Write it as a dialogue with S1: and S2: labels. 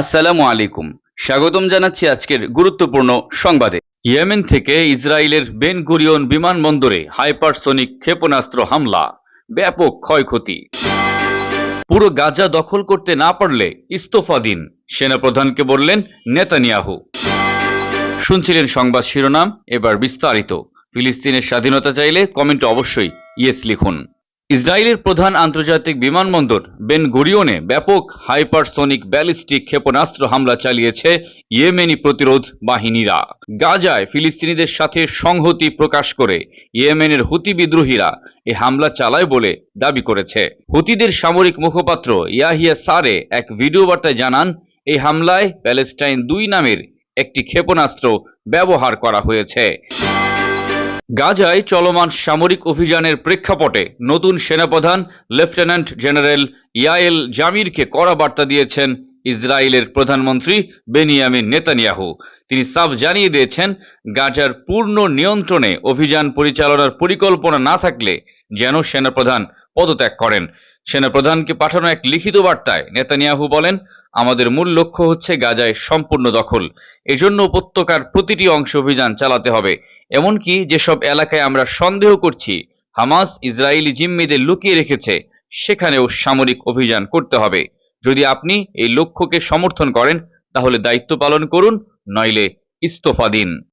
S1: আসসালামু আলাইকুম স্বাগতম জানাচ্ছি আজকের গুরুত্বপূর্ণ সংবাদে ইয়েমেন থেকে ইসরায়েলের বেন গুরিয়ন বিমানবন্দরে হাইপারসনিক ক্ষেপণাস্ত্র হামলা ব্যাপক ক্ষয়ক্ষতি পুরো গাজা দখল করতে না পারলে ইস্তফা দিন সেনাপ্রধানকে বললেন নেতানিয়াহু শুনছিলেন সংবাদ শিরোনাম এবার বিস্তারিত ফিলিস্তিনের স্বাধীনতা চাইলে কমেন্ট অবশ্যই ইয়েস লিখুন ইসরায়েলের প্রধান আন্তর্জাতিক বিমানবন্দর বেন গুরিয়নে ব্যাপক হাইপারসোনিক ব্যালিস্টিক ক্ষেপণাস্ত্র হামলা চালিয়েছে ইয়েমেনি প্রতিরোধ বাহিনীরা গাজায় ফিলিস্তিনিদের সাথে সংহতি প্রকাশ করে ইয়েমেনের হুতি বিদ্রোহীরা এ হামলা চালায় বলে দাবি করেছে হুতিদের সামরিক মুখপাত্র ইয়াহিয়া সারে এক ভিডিও বার্তায় জানান এই হামলায় প্যালেস্টাইন দুই নামের একটি ক্ষেপণাস্ত্র ব্যবহার করা হয়েছে গাজায় চলমান সামরিক অভিযানের প্রেক্ষাপটে নতুন সেনাপ্রধান লেফটেন্যান্ট জেনারেল ইয়াইল জামিরকে কড়া বার্তা দিয়েছেন ইসরায়েলের প্রধানমন্ত্রী বেনিয়ামিন নেতানিয়াহু তিনি সাফ জানিয়ে দিয়েছেন গাজার পূর্ণ নিয়ন্ত্রণে অভিযান পরিচালনার পরিকল্পনা না থাকলে যেন সেনাপ্রধান পদত্যাগ করেন সেনাপ্রধানকে পাঠানো এক লিখিত বার্তায় নেতানিয়াহু বলেন আমাদের মূল লক্ষ্য হচ্ছে গাজায় সম্পূর্ণ দখল এজন্য উপত্যকার প্রতিটি অংশ অভিযান চালাতে হবে এমনকি যেসব এলাকায় আমরা সন্দেহ করছি হামাস ইসরায়েলি জিম্মিদের লুকিয়ে রেখেছে সেখানেও সামরিক অভিযান করতে হবে যদি আপনি এই লক্ষ্যকে সমর্থন করেন তাহলে দায়িত্ব পালন করুন নইলে ইস্তফা দিন